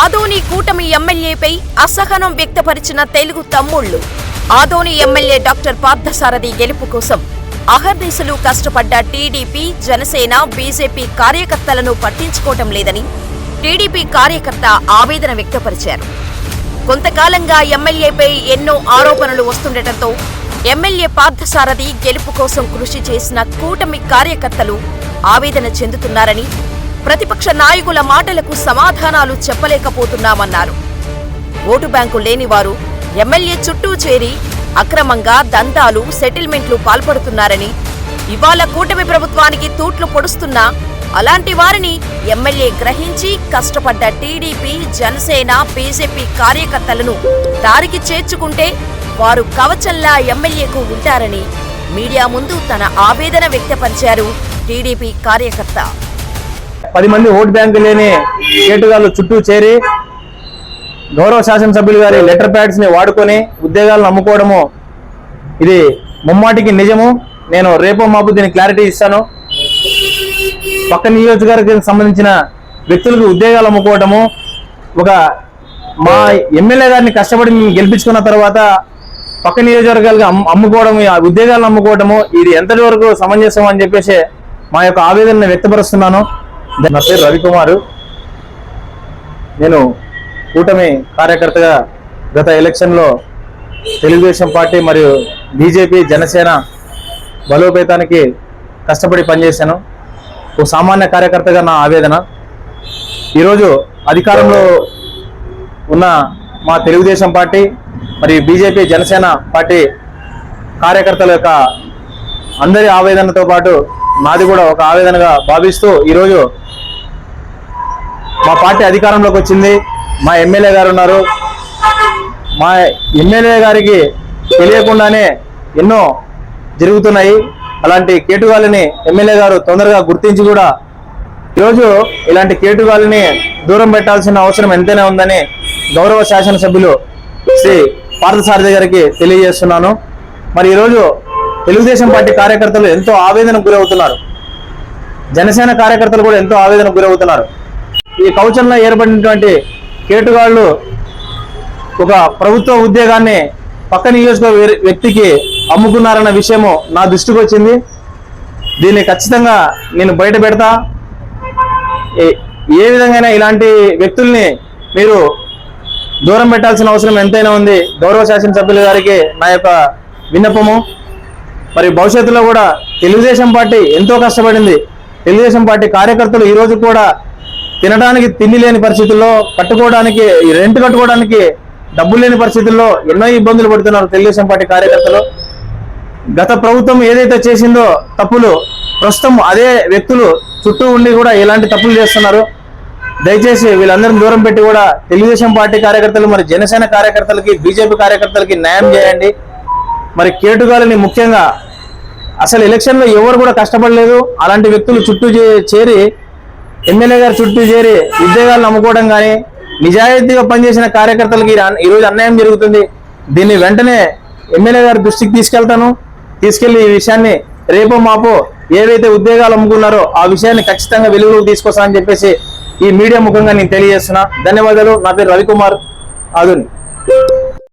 ఆదోని కూటమి ఎమ్మెల్యేపై అసహనం వ్యక్తపరిచిన తెలుగు తమ్ముళ్ళు ఆదోని ఎమ్మెల్యే డాక్టర్ పార్థసారథి గెలుపు కోసం అహర్నిశలు కష్టపడ్డ టీడీపీ జనసేన బీజేపీ కార్యకర్తలను పట్టించుకోవటం లేదని టీడీపీ కార్యకర్త ఆవేదన వ్యక్తపరిచారు. కొంతకాలంగా ఎమ్మెల్యేపై ఎన్నో ఆరోపణలు వస్తుండటంతో ఎమ్మెల్యే పార్థసారథి గెలుపు కోసం కృషి చేసిన కూటమి కార్యకర్తలు ఆవేదన చెందుతున్నారని ప్రతిపక్ష నాయకుల మాటలకు సమాధానాలు చెప్పలేకపోతున్నామన్నారు. ఓటు బ్యాంకు లేనివారు ఎమ్మెల్యే చుట్టూ చేరి అక్రమంగా దందాలు సెటిల్మెంట్లు పాల్పడుతున్నారని ఇవాళ కూటమి ప్రభుత్వానికి తూట్లు పొడుస్తున్నా అలాంటి వారిని ఎమ్మెల్యే గ్రహించి కష్టపడ్డ టీడీపీ జనసేన బీజేపీ కార్యకర్తలను దారికి చేర్చుకుంటే వారు కవచల్లా ఎమ్మెల్యేకు ఉంటారని మీడియా ముందు తన ఆవేదన వ్యక్తపరిచారు టీడీపీ కార్యకర్త. పది మంది ఓటు బ్యాంకు లేని కేటుగాళ్ళు చుట్టూ చేరి గౌరవ శాసనసభ్యులు గారి లెటర్ ప్యాడ్స్ని వాడుకొని ఉద్యోగాలను అమ్ముకోవడము ఇది ముమ్మాటికి నిజము. నేను రేపో మాపు దీని క్లారిటీ ఇస్తాను. పక్క నియోజకవర్గానికి సంబంధించిన వ్యక్తులకు ఉద్యోగాలు అమ్ముకోవటము ఒక మా ఎమ్మెల్యే గారిని కష్టపడి మేము గెలిపించుకున్న తర్వాత పక్క నియోజకవర్గాలకు అమ్ముకోవడము అమ్ముకోవడం ఆ ఉద్యోగాలను అమ్ముకోవటము ఇది ఎంతటి వరకు సమంజసం అని చెప్పేసి మా యొక్క ఆవేదనను వ్యక్తపరుస్తున్నాను. నా పేరు రవికుమారు. నేను కూటమి కార్యకర్తగా గత ఎలక్షన్లో తెలుగుదేశం పార్టీ మరియు బీజేపీ జనసేన బలోపేతానికి కష్టపడి పనిచేశాను. ఒక సామాన్య కార్యకర్తగా నా ఆవేదన. ఈరోజు అధికారంలో ఉన్న మా తెలుగుదేశం పార్టీ మరియు బీజేపీ జనసేన పార్టీ కార్యకర్తల యొక్క అందరి ఆవేదనతో పాటు నాది కూడా ఒక ఆవేదనగా భావిస్తూ ఈరోజు మా పార్టీ అధికారంలోకి వచ్చింది. మా ఎమ్మెల్యే గారు ఉన్నారు. మా ఎమ్మెల్యే గారికి తెలియకుండానే ఎన్నో జరుగుతున్నాయి. అలాంటి కేటుగాలిని ఎమ్మెల్యే గారు తొందరగా గుర్తించి కూడా ఈరోజు ఇలాంటి కేటుగాలిని దూరం పెట్టాల్సిన అవసరం ఎంతైనా ఉందని గౌరవ శాసనసభ్యులు శ్రీ పార్థసారథి గారికి తెలియజేస్తున్నాను. మరి ఈరోజు తెలుగుదేశం పార్టీ కార్యకర్తలు ఎంతో ఆవేదనకు గురవుతున్నారు. జనసేన కార్యకర్తలు కూడా ఎంతో ఆవేదనకు గురవుతున్నారు. ఈ కౌచంలో ఏర్పడినటువంటి కేటుగాళ్ళు ఒక ప్రభుత్వ ఉద్యోగాన్ని పక్క నియోజక వ్యక్తికి అమ్ముకున్నారన్న విషయము నా దృష్టికి వచ్చింది. దీన్ని ఖచ్చితంగా నేను బయట పెడతా. ఏ- ఏ విధంగా ఇలాంటి వ్యక్తుల్ని మీరు దూరం పెట్టాల్సిన అవసరం ఎంతైనా ఉంది. గౌరవ శాసనసభ్యుల గారికి నా యొక్క విన్నపము. మరి భవిష్యత్తులో కూడా తెలుగుదేశం పార్టీ ఎంతో కష్టపడింది. తెలుగుదేశం పార్టీ కార్యకర్తలు ఈరోజు కూడా తినడానికి తిండి లేని పరిస్థితుల్లో కట్టుకోవడానికి ఈ రెంట్ కట్టుకోవడానికి డబ్బులు లేని పరిస్థితుల్లో ఎన్నో ఇబ్బందులు పడుతున్నారు తెలుగుదేశం పార్టీ కార్యకర్తలు. గత ప్రభుత్వం ఏదైతే చేసిందో తప్పులు ప్రస్తుతం అదే వ్యక్తులు చుట్టూ ఉండి కూడా ఇలాంటి తప్పులు చేస్తున్నారు. దయచేసి వీళ్ళందరిని దూరం పెట్టి కూడా తెలుగుదేశం పార్టీ కార్యకర్తలు మరి జనసేన కార్యకర్తలకి బీజేపీ కార్యకర్తలకి న్యాయం చేయండి. మరి కేటుగాలని ముఖ్యంగా అసలు ఎలక్షన్లో ఎవరు కూడా కష్టపడలేదు. అలాంటి వ్యక్తులు చుట్టూ చే- చేరి ఎమ్మెల్యే గారు చుట్టూ చేరి ఉద్యోగాలు నమ్ముకోవడం కానీ నిజాయితీగా పనిచేసిన కార్యకర్తలకి ఈ రోజు ఈరోజు అన్యాయం జరుగుతుంది. దీన్ని వెంటనే ఎమ్మెల్యే గారి దృష్టికి తీసుకెళ్తాను. తీసుకెళ్ళి ఈ విషయాన్ని రేపో మాపో ఏవైతే ఉద్యోగాలు అమ్ముకున్నారో ఆ విషయాన్ని ఖచ్చితంగా వెలుగులోకి తీసుకొస్తానని చెప్పేసి ఈ మీడియా ముఖంగా నేను తెలియజేస్తున్నా. ధన్యవాదాలు. నా పేరు రవికుమార్. ఆదుని